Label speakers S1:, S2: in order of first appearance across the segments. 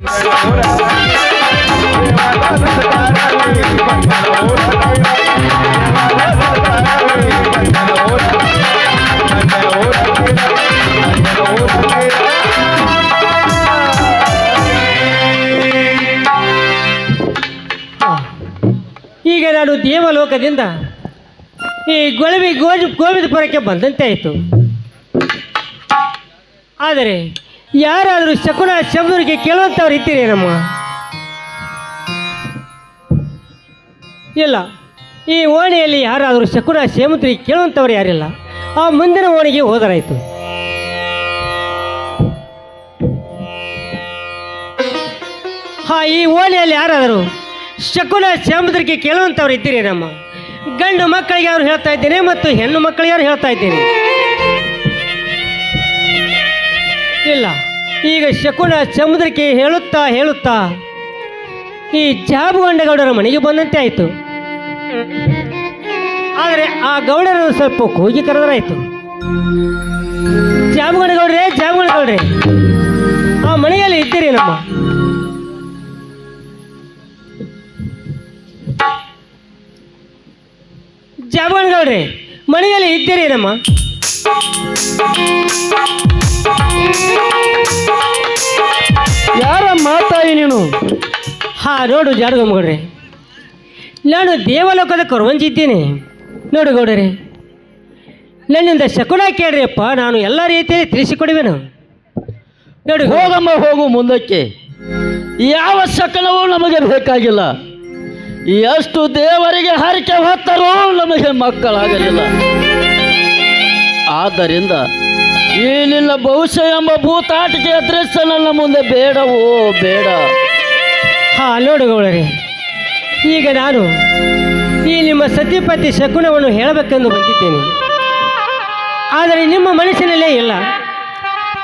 S1: ಈಗ ನಾನು ದೇವಲೋಕದಿಂದ ಈ ಗೊಳವಿ ಗೋಜು ಗೋವಿಂದಪುರಕ್ಕೆ ಬಂದಂತೆ ಆಯಿತು. ಆದರೆ ಯಾರಾದರೂ ಶಕುನ ಶಬ್ದರಿಗೆ ಕೇಳುವಂಥವ್ರು ಇದ್ದೀರೇನಮ್ಮ ಇಲ್ಲ, ಈ ಓಣಿಯಲ್ಲಿ ಯಾರಾದರೂ ಶಕುನ ಶೇಮಂತರಿಗೆ ಕೇಳುವಂಥವ್ರು ಯಾರಿಲ್ಲ. ಆ ಮುಂದಿನ ಓಣಿಗೆ ಹೋದರಾಯಿತು. ಹಾ, ಈ ಓಣಿಯಲ್ಲಿ ಯಾರಾದರೂ ಶಕುನ ಶೇಮಂತರಿಗೆ ಕೇಳುವಂಥವ್ರು ಇದ್ದೀರೇನಮ್ಮ ಗಂಡು ಮಕ್ಕಳಿಗೆ ಅವ್ರು ಹೇಳ್ತಾ ಇದ್ದೇನೆ ಮತ್ತು ಹೆಣ್ಣು ಮಕ್ಕಳಿಗೆ ಅವ್ರು ಹೇಳ್ತಾ ಇದ್ದೇನೆ? ಇಲ್ಲ. ಈಗ ಶಕುನ ಸಮುದ್ರಕ್ಕೆ ಹೇಳುತ್ತಾ ಹೇಳುತ್ತಾ ಈ ಜಾಬುಗೊಂಡಗೌಡರ ಮನೆಗೆ ಬಂದಂತೆ ಆಯಿತು. ಆದರೆ ಆ ಗೌಡರನ್ನು ಸ್ವಲ್ಪ ಕೂಗಿ ಕರೆದರಾಯಿತು. ಜಾಬುಗೊಂಡಗೌಡ್ರೆ ಜಾಬುಗೊಂಡಗೌಡ್ರೆ ಆ ಮನೆಯಲ್ಲಿ ಇದ್ದೀರಿ ನಮ್ಮ. ಜಾಬುಗೊಂಡಗೌಡ್ರೆ ಮನೆಯಲ್ಲಿ ಇದ್ದೀರಿ ನಮ್ಮ. ಹಾ, ನೋಡು ಜಾಡಗಮ್ಮಗೌಡ್ರೆ ನಾನು ದೇವಲೋಕದ ಕೊರವಂಜಿದ್ದೀನಿ ನೋಡು ಗೌಡರೆ. ನನ್ನಿಂದ ಶಕುನ ಕೇಳ್ರಿಯಪ್ಪ, ನಾನು ಎಲ್ಲ ರೀತಿಯಲ್ಲಿ ತಿಳಿಸಿಕೊಡುವೆನು. ನೋಡು
S2: ಹೋಗಮ್ಮ, ಹೋಗು ಮುಂದಕ್ಕೆ. ಯಾವ ಶಕನವೂ ನಮಗೆ ಬೇಕಾಗಿಲ್ಲ. ಎಷ್ಟು ದೇವರಿಗೆ ಹರಕೆ ಹೊತ್ತರೂ ನಮಗೆ ಮಕ್ಕಳಾಗಲಿಲ್ಲ. ಆದ್ದರಿಂದ ಈ ನಿನ್ನ ಭವಿಷ್ಯ ಎಂಬ ಭೂತಾಟಿಕೆಯ ದೃಶ್ಯ ನನ್ನ ಮುಂದೆ ಬೇಡವೋ, ಬೇಡ.
S1: ಹಾ ನೋಡುಗೌಳರೆ ಈಗ ನಾನು ಈ ನಿಮ್ಮ ಸತ್ಯಪತಿ ಶಕುನವನ್ನು ಹೇಳಬೇಕೆಂದು ಬಂದಿದ್ದೇನೆ. ಆದರೆ ನಿಮ್ಮ ಮನಸ್ಸಿನಲ್ಲೇ ಇಲ್ಲ.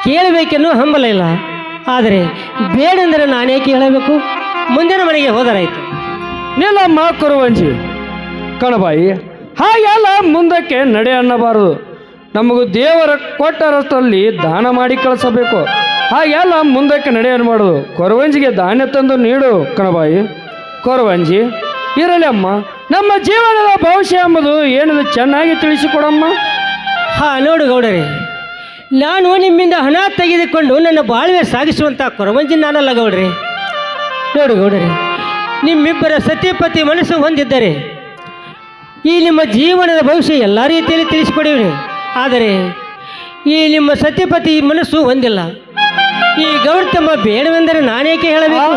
S1: ಕೇಳಬೇಕೆನ್ನು ಹಂಬಲ ಇಲ್ಲ. ಆದರೆ ಬೇಡಂದರೆ ನಾನೇಕೆ ಹೇಳಬೇಕು? ಮುಂದಿನ ಮನೆಗೆ ಹೋದರಾಯಿತು.
S3: ನಿಲ್ಲಮ್ಮ ಕುರುವಂಜಿ. ಕಣಬಾಯಿ, ಹಾಗೆಲ್ಲ ಮುಂದಕ್ಕೆ ನಡೆ ಅನ್ನಬಾರದು ನಮಗೂ ದೇವರ ಕೊಟ್ಟ ರಸ್ತಲ್ಲಿ ದಾನ ಮಾಡಿ ಕಳಿಸಬೇಕು. ಹಾಗೆಲ್ಲ ಮುಂದಕ್ಕೆ ನಡೆ ಮಾಡೋದು? ಕೊರವಂಜಿಗೆ ಧಾನ್ಯ ತಂದು ನೀಡು ಕಣಬಾಯಿ. ಕೊರವಂಜಿ, ಇರಲಿ ಅಮ್ಮ. ನಮ್ಮ ಜೀವನದ ಭವಿಷ್ಯ ಎಂಬುದು ಏನದು ಚೆನ್ನಾಗಿ ತಿಳಿಸಿಕೊಡಮ್ಮ?
S1: ಹಾ, ನೋಡು ಗೌಡರಿ. ನಾನು ನಿಮ್ಮಿಂದ ಹಣ ತೆಗೆದುಕೊಂಡು ನನ್ನ ಬಾಳ್ವೆ ಸಾಗಿಸುವಂಥ ಕೊರವಂಜಿ ನಾನಲ್ಲ ಗೌಡ್ರಿ. ನೋಡು ಗೌಡರಿ, ನಿಮ್ಮಿಬ್ಬರ ಸತ್ಯಪತಿ ಮನಸ್ಸು ಹೊಂದಿದ್ದರೆ ಈ ನಿಮ್ಮ ಜೀವನದ ಭವಿಷ್ಯ ಎಲ್ಲ ರೀತಿಯಲ್ಲಿ ತಿಳಿಸಿಕೊಡುವೆ ಆದರೆ ಈ ನಿಮ್ಮ ಸತ್ಯಪತಿ ಮನಸ್ಸು ಹೊಂದಿಲ್ಲ. ಈ ಗೌಡ್ ತಮ್ಮ ಬೇಡವೆಂದರೆ ನಾನೇಕೆ ಹೇಳಬೇಕು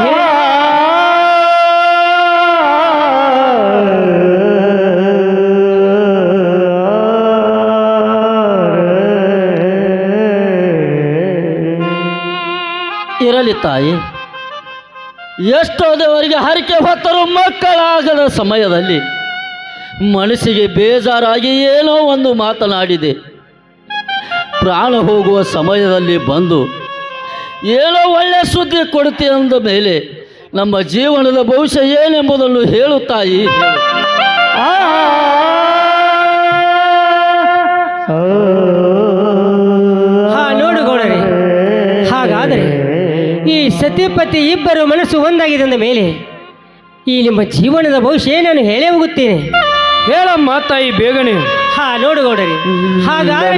S2: ಇರಲಿ ತಾಯಿ ಎಷ್ಟೋ ದೇವರಿಗೆ ಹರಕೆ ಹೊತ್ತರೂ ಮಕ್ಕಳಾಗದ ಸಮಯದಲ್ಲಿ ಮನಸ್ಸಿಗೆ ಬೇಜಾರಾಗಿ ಏನೋ ಒಂದು ಮಾತನಾಡಿದೆ ಪ್ರಾಣ ಹೋಗುವ ಸಮಯದಲ್ಲಿ ಬಂದು ಏನೋ ಒಳ್ಳೆಯ ಸುದ್ದಿ ಕೊಡುತ್ತೆ ಅಂದ ಮೇಲೆ ನಮ್ಮ ಜೀವನದ ಭವಿಷ್ಯ ಏನೆಂಬುದನ್ನು ಹೇಳುತ್ತಾಯಿ ತಾಯಿ ಹೇಳು.
S1: ಹಾ ನೋಡು ಗೌಡರೇ ಹಾಗಾದರೆ ಈ ಸತಿಪತಿ ಇಬ್ಬರು ಮನಸ್ಸು ಒಂದಾಗಿದೆ ಅಂದ ಮೇಲೆ ಈ ನಿಮ್ಮ ಜೀವನದ ಭವಿಷ್ಯ ನಾನು ಹೇಳೇ ಹೋಗುತ್ತೇನೆ
S3: ಹೇಳಮ್ಮ ತಾಯಿ ಬೇಗನೆ
S1: ಹಾ ನೋಡು ಗೌಡರೇ ಹಾಗಾದರೆ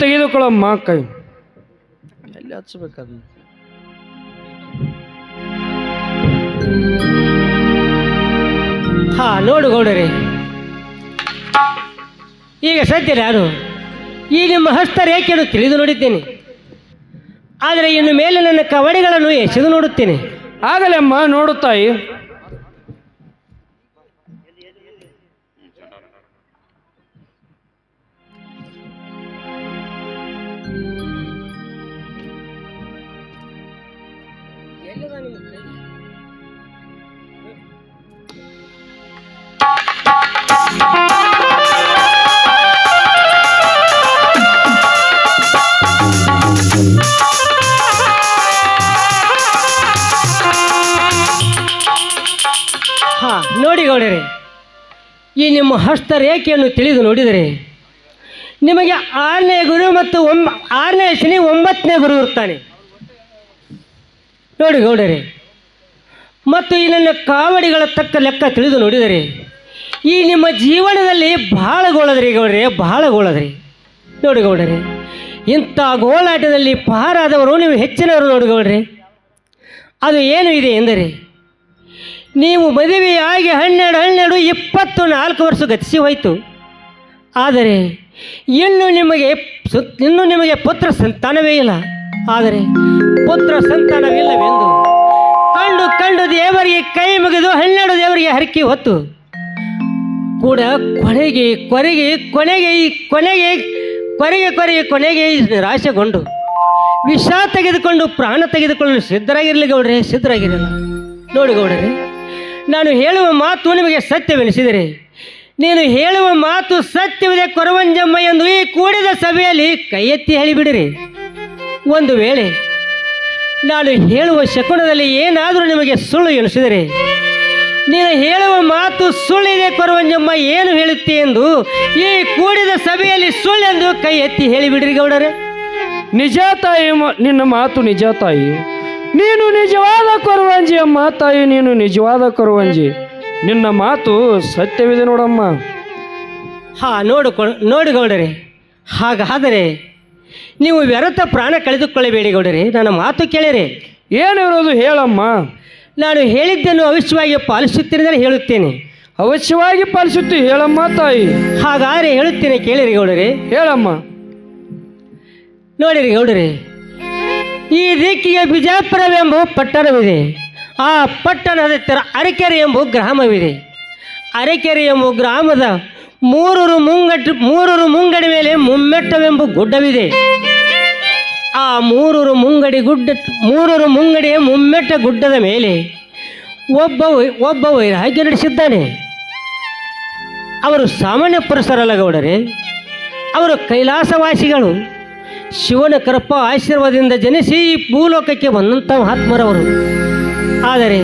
S3: ತೆಗೆದುಕೊಳ್ಳಮ್ಮ ಕೈ ಎಲ್ಲಿ ಹಚ್ಬೇಕದನ್ನ
S1: ಹಾ ನೋಡು ಗೌಡರಿ. ಈಗ ಸದ್ಯರ ಯಾರು ಈ ನಿಮ್ಮ ಹಸ್ತ ಹಸ್ತರೇಖೆಯನ್ನು ತಿಳಿದು ನೋಡಿದ್ದೇನೆ. ಆದರೆ ಇನ್ನು ಮೇಲೆ ನನ್ನ ಕವಡಿಗಳನ್ನು ಎಸೆದು ನೋಡುತ್ತೇನೆ.
S3: ಆಗಲೇ ಅಮ್ಮ ನೋಡು
S1: ಗೌಡರೇ ಈ ನಿಮ್ಮ ಹಸ್ತ ರೇಖೆಯನ್ನು ತಿಳಿದು ನೋಡಿದರೆ ನಿಮಗೆ ಆರನೇ ಗುರು ಮತ್ತು ಒಂಬ ಆರನೇ ಶನಿ ಒಂಬತ್ತನೇ ಗುರು ಇರ್ತಾನೆ. ನೋಡಿ ಗೌಡರೇ, ಮತ್ತು ಈ ನನ್ನ ಕಾವಡಿಗಳ ತಕ್ಕ ಲೆಕ್ಕ ತಿಳಿದು ನೋಡಿದರೆ ಈ ನಿಮ್ಮ ಜೀವನದಲ್ಲಿ ಬಹಳ ಗೋಳದ್ರಿ ಗೌಡರೇ ಬಹಳ ಗೋಳದ್ರಿ. ನೋಡಿ ಗೌಡರೆ, ಇಂಥ ಗೋಳಾಟದಲ್ಲಿ ಪಾರಾದವರು ನೀವು ಹೆಚ್ಚಿನವರು ನೋಡಿ ಗೌಡ್ರಿ. ಅದು ಏನು ಇದೆ ಎಂದರೆ ನೀವು ಮದುವೆಯಾಗಿ ಹನ್ನೆರಡು ಹನ್ನೆರಡು ಇಪ್ಪತ್ತು ನಾಲ್ಕು ವರ್ಷ ಗತಿಸಿ ಹೋಯಿತು. ಆದರೆ ಇನ್ನು ನಿಮಗೆ ಸು ಇನ್ನು ನಿಮಗೆ ಪುತ್ರ ಸಂತಾನವೇ ಇಲ್ಲ. ಆದರೆ ಪುತ್ರ ಸಂತಾನವಿಲ್ಲವೆಂದು ಕಂಡು ಕಂಡು ದೇವರಿಗೆ ಕೈ ಮುಗಿದು ಹನ್ನೆರಡು ದೇವರಿಗೆ ಹರಕಿ ಹೊತ್ತು ಕೂಡ ಕೊನೆಗೆ ಕೊರೆಗೆ ಕೊನೆಗೆ ಈ ಕೊನೆಗೆ ಕೊರೆಗೆ ಕೊರೆಗೆ ಕೊನೆಗೆ ನಿರಾಶೆಗೊಂಡು ವಿಷ ತೆಗೆದುಕೊಂಡು ಪ್ರಾಣ ತೆಗೆದುಕೊಳ್ಳಲು ಸಿದ್ಧರಾಗಿರಲಿ ಗೌಡ್ರೆ ಸಿದ್ಧರಾಗಿರಲಿಲ್ಲ ನೋಡಿ ಗೌಡರೆ. ನಾನು ಹೇಳುವ ಮಾತು ನಿಮಗೆ ಸತ್ಯವೆನಿಸಿದರೆ. ನೀನು ಹೇಳುವ ಮಾತು ಸತ್ಯವಿದೆ ಕೊರವಂಜಮ್ಮ ಎಂದು ಈ ಕೂಡಿದ ಸಭೆಯಲ್ಲಿ ಕೈ ಎತ್ತಿ ಹೇಳಿಬಿಡಿರಿ. ಒಂದು ವೇಳೆ ನಾನು ಹೇಳುವ ಶಕುನದಲ್ಲಿ ಏನಾದರೂ ನಿಮಗೆ ಸುಳ್ಳು ಎನಿಸಿದರೆ, ನೀನು ಹೇಳುವ ಮಾತು ಸುಳ್ಳಿದೆ ಕೊರವಂಜಮ್ಮ ಏನು ಹೇಳುತ್ತೆ ಎಂದು ಈ ಕೂಡಿದ ಸಭೆಯಲ್ಲಿ ಸುಳ್ಳೆಂದು ಕೈ ಎತ್ತಿ ಹೇಳಿಬಿಡ್ರಿ ಗೌಡರೇ.
S3: ನಿಜ ತಾಯಿ ನಿನ್ನ ಮಾತು ನಿಜ ತಾಯಿ. ನೀನು ನಿಜವಾದ ಕೊರವಂಜಿ ಅಮ್ಮ ತಾಯಿ ನೀನು ನಿಜವಾದ ಕೊರವಂಜಿ ನಿನ್ನ ಮಾತು ಸತ್ಯವಿದೆ ನೋಡಮ್ಮ.
S1: ಹಾ ನೋಡು ನೋಡಿ ಗೌಡರೆ. ಹಾಗಾದರೆ ನೀವು ವ್ಯರ್ಥ ಪ್ರಾಣ ಕಳೆದುಕೊಳ್ಳಬೇಡಿ ಗೌಡರೆ. ನನ್ನ ಮಾತು ಕೇಳಿರಿ.
S3: ಏನಿರೋದು ಹೇಳಮ್ಮ.
S1: ನಾನು ಹೇಳಿದ್ದನ್ನು ಅವಶ್ಯವಾಗಿ ಪಾಲಿಸುತ್ತೇನೆ ಅಂದರೆ ಹೇಳುತ್ತೇನೆ.
S3: ಅವಶ್ಯವಾಗಿ ಪಾಲಿಸುತ್ತಿ ಹೇಳಮ್ಮ ತಾಯಿ.
S1: ಹಾಗಾದರೆ ಹೇಳುತ್ತೇನೆ ಕೇಳಿರಿ ಗೌಡರೆ.
S3: ಹೇಳಮ್ಮ.
S1: ನೋಡಿರಿ ಗೌಡರೆ ಈ ದಿಕ್ಕಿಗೆ ಬಿಜಾಪುರವೆಂಬ ಪಟ್ಟಣವಿದೆ. ಆ ಪಟ್ಟಣದ ಹತ್ತಿರ ಅರಕೆರೆ ಎಂಬ ಗ್ರಾಮವಿದೆ. ಅರಕೆರೆ ಎಂಬ ಗ್ರಾಮದ ಮೂರೂರು ಮುಂಗಟ್ಟು, ಮೂರೂರು ಮುಂಗಡಿ ಮೇಲೆ ಮುಮ್ಮೆಟ್ಟವೆಂಬ ಗುಡ್ಡವಿದೆ. ಆ ಮೂರೂರು ಮುಂಗಡಿ ಗುಡ್ಡ, ಮೂರೂರು ಮುಂಗಡಿಯ ಮುಮ್ಮೆಟ್ಟ ಗುಡ್ಡದ ಮೇಲೆ ಒಬ್ಬ ಒಬ್ಬ ವೈರಾಗ್ಯ ನಡೆಸಿದ್ದಾನೆ. ಅವರು ಸಾಮಾನ್ಯ ಪುರುಷರಲ್ಲ ಗೌಡರೇ. ಅವರು ಕೈಲಾಸವಾಸಿಗಳು. ಶಿವನ ಕೃಪ ಆಶೀರ್ವಾದದಿಂದ ಜನಿಸಿ ಭೂಲೋಕಕ್ಕೆ ಬಂದಂಥ ಮಹಾತ್ಮರವರು. ಆದರೆ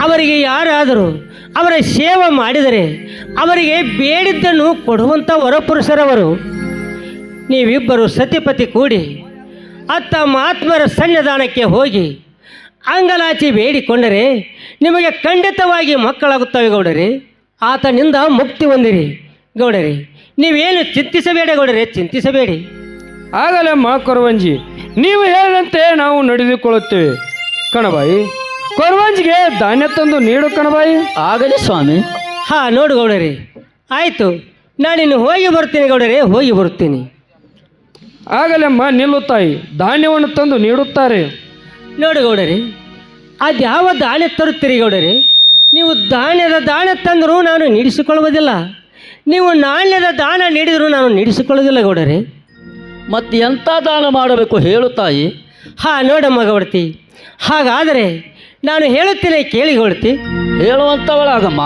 S1: ಅವರಿಗೆ ಯಾರಾದರೂ ಅವರ ಸೇವೆ ಮಾಡಿದರೆ ಅವರಿಗೆ ಬೇಡಿದ್ದನ್ನು ಕೊಡುವಂಥ ವರಪುರುಷರವರು ನೀವಿಬ್ಬರು ಸತಿಪತಿ ಕೂಡಿ ಅತ್ತ ಮಹಾತ್ಮರ ಸನ್ನಿಧಾನಕ್ಕೆ ಹೋಗಿ ಅಂಗಲಾಚಿ ಬೇಡಿಕೊಂಡರೆ ನಿಮಗೆ ಖಂಡಿತವಾಗಿ ಮಕ್ಕಳಾಗುತ್ತವೆ ಗೌಡರೇ. ಆತನಿಂದ ಮುಕ್ತಿ ಹೊಂದಿರಿ ಗೌಡರೇ. ನೀವೇನು ಚಿಂತಿಸಬೇಡ ಗೌಡರೇ, ಚಿಂತಿಸಬೇಡಿ.
S3: ಆಗಲಮ್ಮ ಕೊರವಂಜಿ ನೀವು ಹೇಳಿದಂತೆ ನಾವು ನಡೆದುಕೊಳ್ಳುತ್ತೇವೆ. ಕಣಬಾಯಿ ಕೊರವಂಜಿಗೆ ಧಾನ್ಯ ತಂದು ನೀಡು ಕಣಬಾಯಿ.
S2: ಆಗಲಿ ಸ್ವಾಮಿ.
S1: ಹಾ ನೋಡು ಗೌಡರಿ. ಆಯಿತು ನಾನಿನ್ನು ಹೋಗಿ ಬರ್ತೀನಿ ಗೌಡರಿ ಹೋಗಿ ಬರ್ತೀನಿ.
S3: ಆಗಲಮ್ಮ ನಿಲ್ಲು ತಾಯಿ ಧಾನ್ಯವನ್ನು ತಂದು ನೀಡುತ್ತಾರೆ.
S1: ನೋಡು ಗೌಡರಿ ಅದು ಯಾವ ದಾಣೆ ತರುತ್ತೀರಿ ಗೌಡರಿ? ನೀವು ಧಾನ್ಯದ ದಾಣ ತಂದರೂ ನಾನು ನೀಡಿಸಿಕೊಳ್ಳುವುದಿಲ್ಲ. ನೀವು ನಾಣ್ಯದ ದಾನ ನೀಡಿದರೂ ನಾನು ನೀಡಿಸಿಕೊಳ್ಳುವುದಿಲ್ಲ ಗೌಡರೆ.
S2: ಮತ್ತೆ ಎಂಥ ದಾನ ಮಾಡಬೇಕು ಹೇಳು ತಾಯಿ.
S1: ಹಾ ನೋಡಮ್ಮ ಗೌಡತಿ ಹಾಗಾದರೆ ನಾನು ಹೇಳುತ್ತೇನೆ ಕೇಳಿ ಗೌಡತಿ
S2: ಹೇಳುವಂಥವಳಾಗಮ್ಮ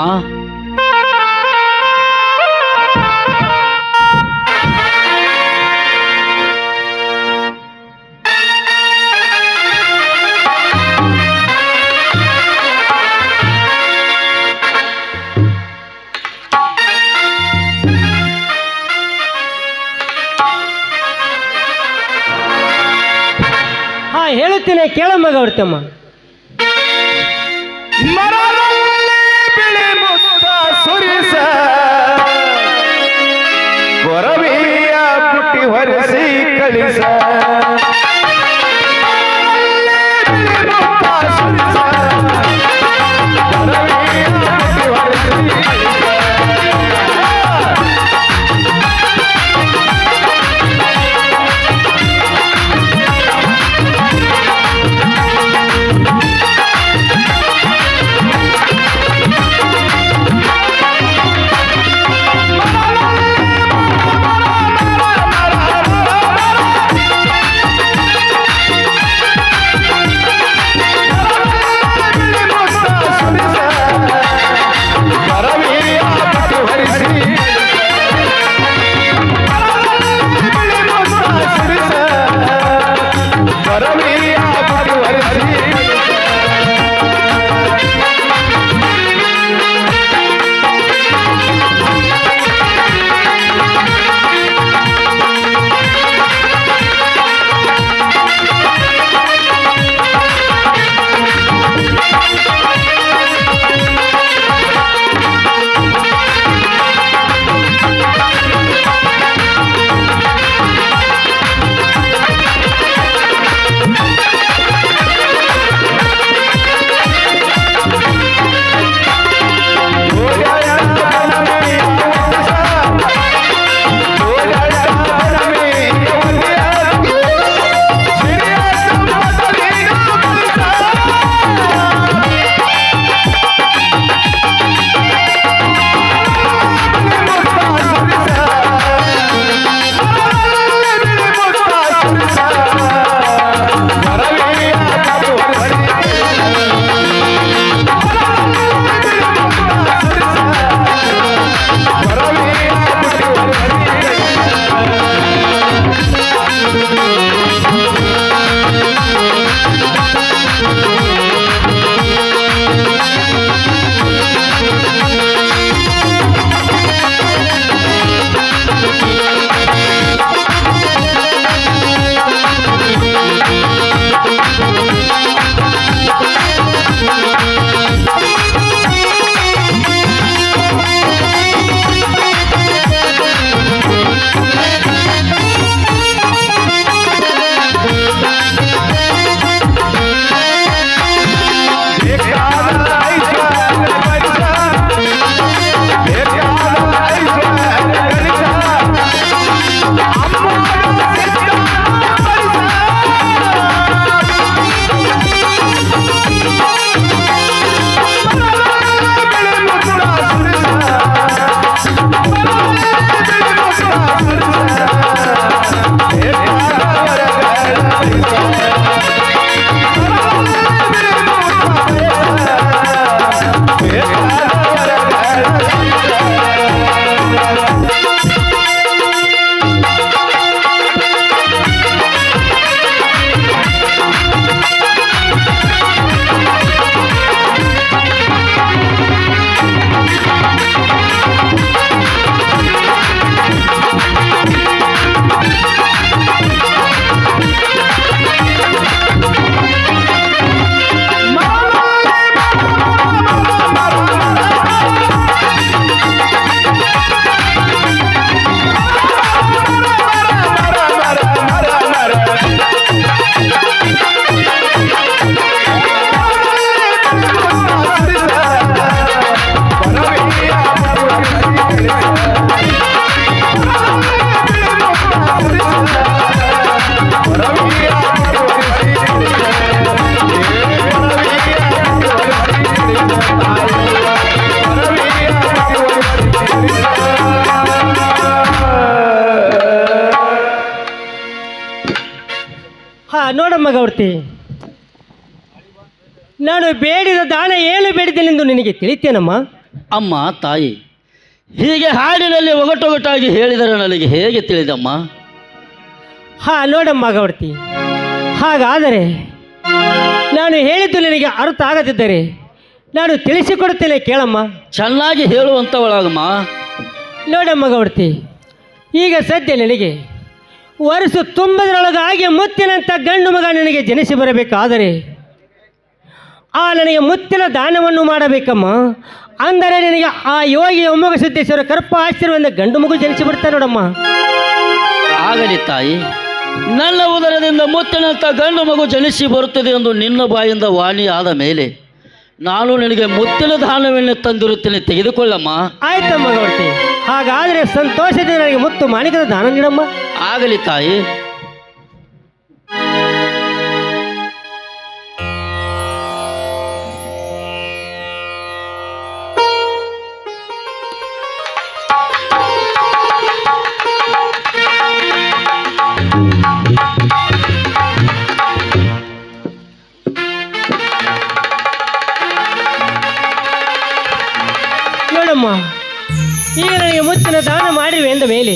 S1: ಹಾ ಹೇಳುತ್ತೇನೆ ಕೇಳಮ್ಮ ಗೌಡತಮ್ಮ
S4: ಬಿಳಿ ಮುತ್ತ ಸುರಿಸ ಪುಟ್ಟಿ ಹೊರಸಿ ಕಳಿಸ.
S1: ಗೌಡ್ತಿ. ನಾನು ಬೇಡಿದ ದಾನ ಏನು ಬೇಡಿದೆನೆಂದು ನಿನಗೆ ತಿಳಿತೇನಮ್ಮ?
S2: ಅಮ್ಮ ತಾಯಿ ಹೀಗೆ ಹಾಡಿನಲ್ಲಿ ಒಗಟೊಗಟಾಗಿ ಹೇಳಿದರೆ ನನಗೆ ಹೇಗೆ ತಿಳಿದಮ್ಮ?
S1: ಹಾ ನೋಡಮ್ಮ ಮಗವರ್ತಿ ಹಾಗಾದರೆ ನಾನು ಹೇಳಿದ್ದು ನಿನಗೆ ಅರ್ಥ ಆಗದಿದ್ದರೆ ನಾನು ತಿಳಿಸಿಕೊಡುತ್ತೇನೆ ಕೇಳಮ್ಮ.
S2: ಚೆನ್ನಾಗಿ ಹೇಳುವಂಥವಳಾಗಮ್ಮ
S1: ನೋಡಮ್ಮ ಮಗವರ್ತಿ ಈಗ ಸದ್ಯ ನನಗೆ ವರ್ಷ ತುಂಬದರೊಳಗಾಗಿ ಮುತ್ತಿನಂಥ ಗಂಡು ಮಗ ನನಗೆ ಜನಿಸಿ ಬರಬೇಕಾದರೆ ಆ ನನಗೆ ಮುತ್ತಿನ ದಾನವನ್ನು ಮಾಡಬೇಕಮ್ಮ. ಅಂದರೆ ನಿನಗೆ ಆ ಯೋಗಿ ಒಮ್ಮಗ ಸಿದ್ದೇಶ್ವರ ಕರ್ಪ ಆಶ್ಚರ್ಯದಿಂದ ಗಂಡು ಮಗು ಜನಿಸಿ ಬಿಡ್ತಾರೆ ನೋಡಮ್ಮ.
S2: ಆಗಲಿ ತಾಯಿ ನನ್ನ ಉದರದಿಂದ ಮುತ್ತಿನಂಥ ಗಂಡು ಮಗು ಜನಿಸಿ ಬರುತ್ತದೆ ಎಂದು ನಿನ್ನ ಬಾಯಿಂದ ವಾಣಿ ಆದ ಮೇಲೆ ನಾನು ನಿನಗೆ ಮುತ್ತಿನ ದಾನವನ್ನು ತಂದಿರುತ್ತೇನೆ ತೆಗೆದುಕೊಳ್ಳಮ್ಮ.
S1: ಆಯ್ತಮ್ಮ ಗೌಡ್ತಿ. ಹಾಗಾದರೆ ಸಂತೋಷದಿಂದ ನನಗೆ ಮುತ್ತು ಮಾಣಿಕದ ದಾನ ನೀಡಮ್ಮ.
S2: ಆಗಲಿ ತಾಯಿ.
S1: ನೋಡಮ್ಮ ಈಗ ನನಗೆ ಮುಚ್ಚಿನ ದಾನ ಮಾಡಿವೆ ಎಂದ ಮೇಲೆ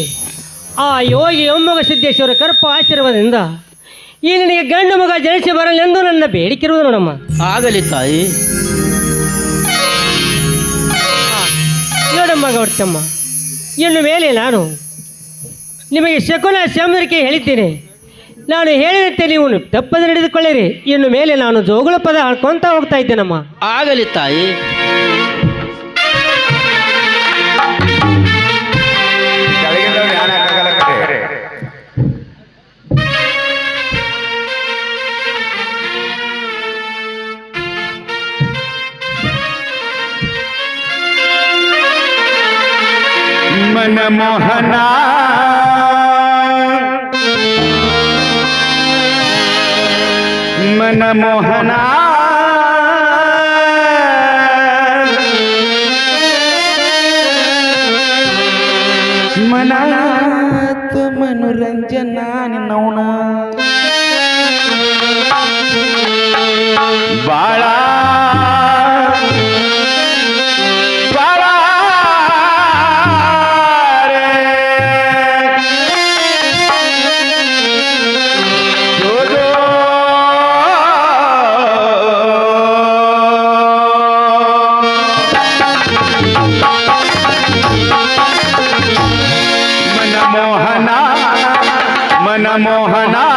S1: ಆ ಯೋಗಿ ಒಮ್ಮಗ ಸಿದ್ದೇಶ್ವರ ಕರ್ಪ ಆಶೀರ್ವಾದದಿಂದ ಈ ನಿನಗೆ ಗಂಡು ಮಗ ಜನಿಸಿ ಬರಲೆಂದು ನನ್ನ ಬೇಡಿಕಿರುವುದು ನೋಡಮ್ಮ.
S2: ಆಗಲಿ ತಾಯಿ.
S1: ನೋಡಮ್ಮ ಗೌಡ್ತಮ್ಮ ಇನ್ನು ಮೇಲೆ ನಾನು ನಿಮಗೆ ಶಕುನ ಶಾಮರಿಕೆ ಹೇಳಿದ್ದೇನೆ. ನಾನು ಹೇಳಿದಂತೆ ನೀವು ತಪ್ಪದೆ ನಡೆದುಕೊಳ್ಳಿರಿ ಇನ್ನು ಮೇಲೆ ನಾನು ಜೋಗುಳ ಪದ ಹಾಕೊಂತ ಹೋಗ್ತಾ ಇದ್ದೇನಮ್ಮ.
S2: ಆಗಲಿ ತಾಯಿ.
S4: मन मोहना। मन मोहना। মোহনা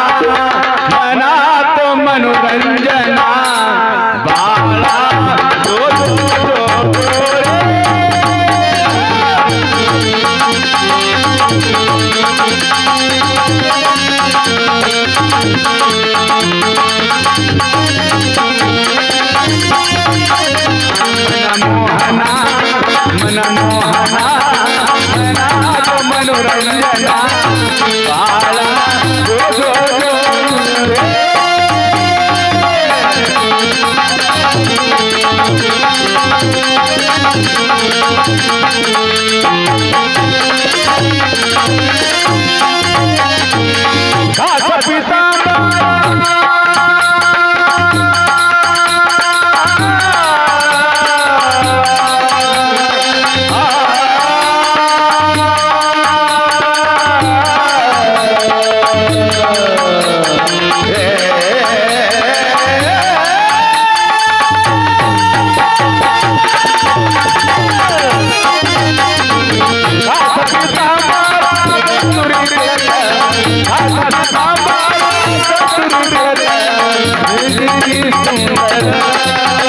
S4: रा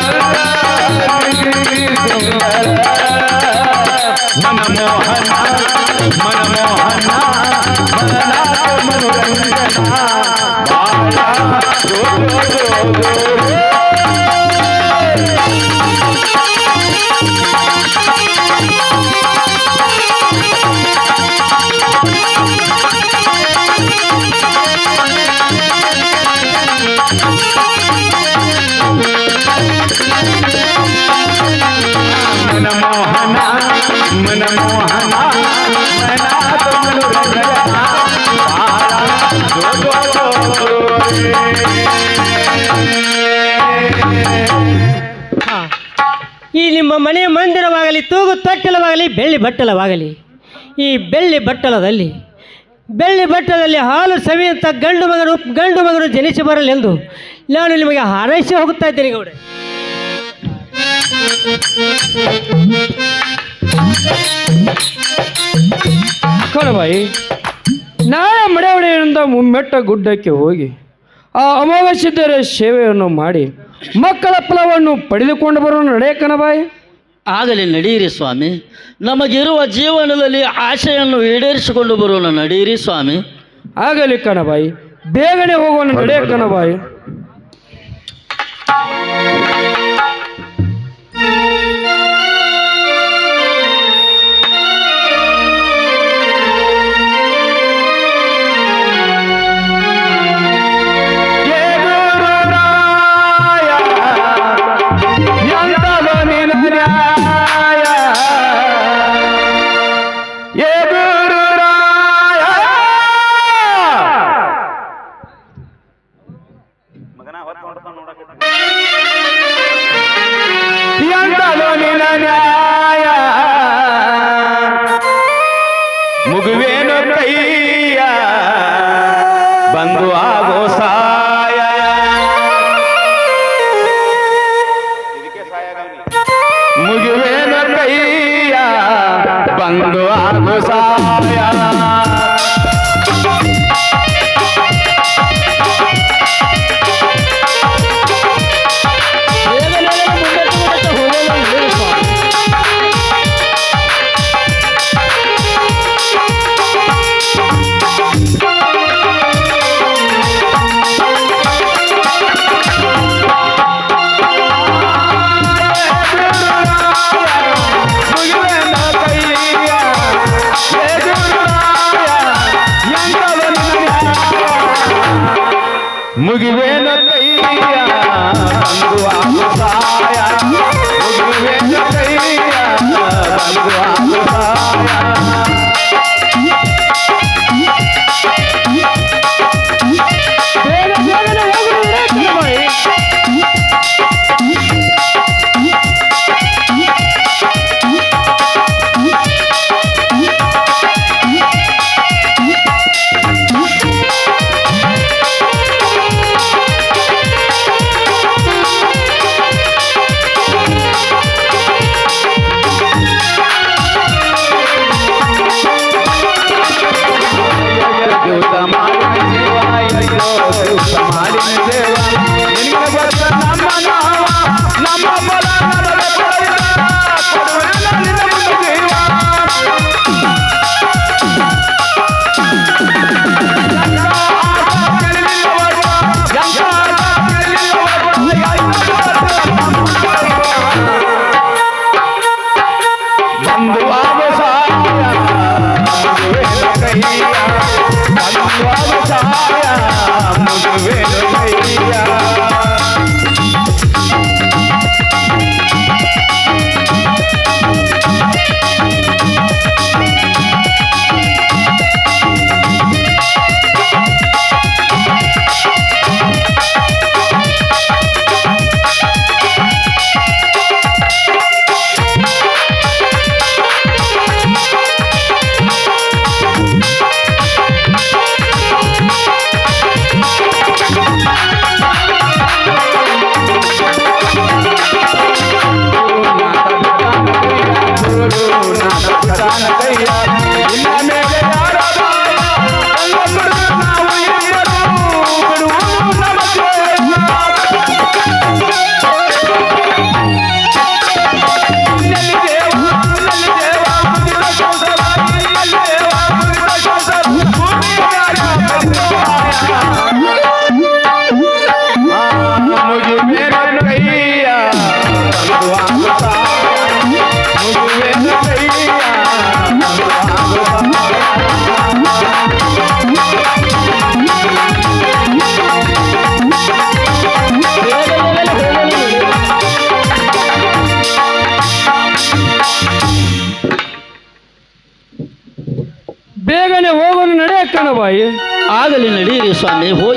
S1: ನಿಮ್ಮ ಮನೆಯ ಮಂದಿರವಾಗಲಿ, ತೂಗು ತೊಟ್ಟಲವಾಗಲಿ, ಬೆಳ್ಳಿ ಬಟ್ಟಲವಾಗಲಿ, ಈ ಬೆಳ್ಳಿ ಬಟ್ಟಲದಲ್ಲಿ ಬೆಳ್ಳಿ ಬಟ್ಟಲದಲ್ಲಿ ಹಾಲು ಸವಿಯಂತ ಗಂಡು ಮಗರು ಗಂಡು ಮಗರು ಜನಿಸಿ ಬರಲೆಂದು ನಾನು ನಿಮಗೆ ಹಾರೈಸಿ ಹೋಗುತ್ತಾ ಇದ್ದೇನೆ ಗೌಡ
S3: ಕಣಬಾಯಿ, ನಾಳೆ ಮಡೆವಡೆಯಿಂದ ಮುಮ್ಮೆಟ್ಟ ಗುಡ್ಡಕ್ಕೆ ಹೋಗಿ ಆ ಅಮೋಘ ಸಿದ್ಧರ ಸೇವೆಯನ್ನು ಮಾಡಿ ಮಕ್ಕಳ ಫಲವನ್ನು ಪಡೆದುಕೊಂಡು ಬರೋಣ ನಡೆ ಕಣಬಾಯಿ.
S2: ಆಗಲಿ ನಡೆಯಿರಿ ಸ್ವಾಮಿ. ನಮಗಿರುವ ಜೀವನದಲ್ಲಿ ಆಶೆಯನ್ನು ಈಡೇರಿಸಿಕೊಂಡು ಬರೋಣ ನಡೆಯಿರಿ ಸ್ವಾಮಿ.
S3: ಆಗಲಿ ಕಣಬಾಯಿ. ಬೇಗನೆ ಹೋಗೋಣ ನಡೆಯ ಕಣಬಾಯಿ.
S4: ಬಂದು ಆಗೋ ಮುಗಿವೇನ ಮಾಡಿನ ಸೇವಾ ನಿನಗೆ ಗೊತ್ತ ನಮ್ಮ ನಾವ ನಮ್ಮ ಬಲ ನಮಗೆ
S2: ಆಗಲಿ ನಡೆಯಿರಿ ಸ್ವಾಮಿ